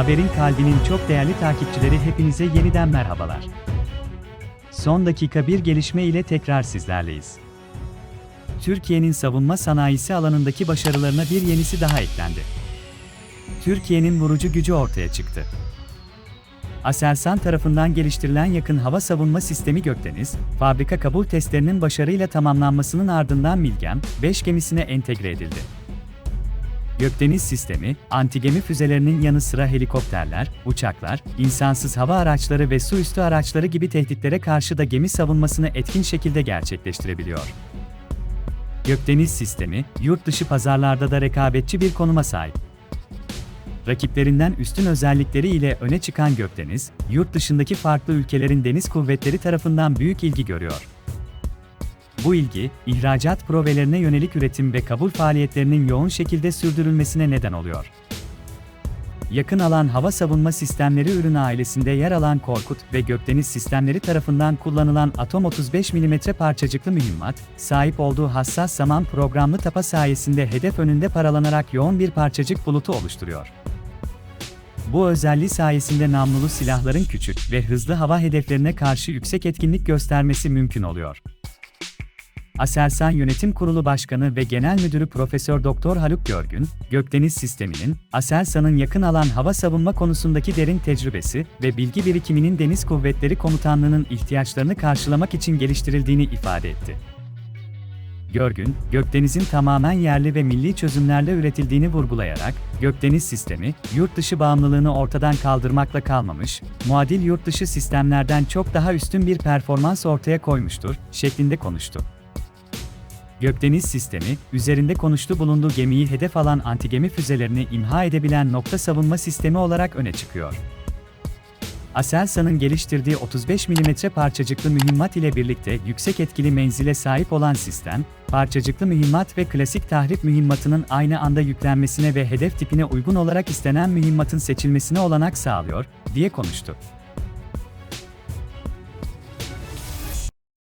Haberin kalbinin çok değerli takipçileri hepinize yeniden merhabalar. Son dakika bir gelişme ile tekrar sizlerleyiz. Türkiye'nin savunma sanayisi alanındaki başarılarına bir yenisi daha eklendi. Türkiye'nin vurucu gücü ortaya çıktı. Aselsan tarafından geliştirilen yakın hava savunma sistemi Gökdeniz, fabrika kabul testlerinin başarıyla tamamlanmasının ardından Milgem 5 gemisine entegre edildi. Gökdeniz sistemi, antigemi füzelerinin yanı sıra helikopterler, uçaklar, insansız hava araçları ve su üstü araçları gibi tehditlere karşı da gemi savunmasını etkin şekilde gerçekleştirebiliyor. Gökdeniz sistemi, yurt dışı pazarlarda da rekabetçi bir konuma sahip. Rakiplerinden üstün özellikleri ile öne çıkan Gökdeniz, yurt dışındaki farklı ülkelerin deniz kuvvetleri tarafından büyük ilgi görüyor. Bu ilgi, ihracat provelerine yönelik üretim ve kabul faaliyetlerinin yoğun şekilde sürdürülmesine neden oluyor. Yakın alan hava savunma sistemleri ürün ailesinde yer alan Korkut ve Gökdeniz sistemleri tarafından kullanılan Atom 35 mm parçacıklı mühimmat, sahip olduğu hassas zaman programlı tapa sayesinde hedef önünde paralanarak yoğun bir parçacık bulutu oluşturuyor. Bu özelliği sayesinde namlulu silahların küçük ve hızlı hava hedeflerine karşı yüksek etkinlik göstermesi mümkün oluyor. Aselsan Yönetim Kurulu Başkanı ve Genel Müdürü Profesör Doktor Haluk Görgün, Gökdeniz Sistemi'nin, Aselsan'ın yakın alan hava savunma konusundaki derin tecrübesi ve bilgi birikiminin Deniz Kuvvetleri Komutanlığı'nın ihtiyaçlarını karşılamak için geliştirildiğini ifade etti. Görgün, Gökdeniz'in tamamen yerli ve milli çözümlerle üretildiğini vurgulayarak, Gökdeniz sistemi, yurt dışı bağımlılığını ortadan kaldırmakla kalmamış, muadil yurt dışı sistemlerden çok daha üstün bir performans ortaya koymuştur, şeklinde konuştu. Gökdeniz sistemi, üzerinde konuştu bulunduğu gemiyi hedef alan antigemi füzelerini imha edebilen nokta savunma sistemi olarak öne çıkıyor. Aselsan'ın geliştirdiği 35 mm parçacıklı mühimmat ile birlikte yüksek etkili menzile sahip olan sistem, parçacıklı mühimmat ve klasik tahrip mühimmatının aynı anda yüklenmesine ve hedef tipine uygun olarak istenen mühimmatın seçilmesine olanak sağlıyor, diye konuştu.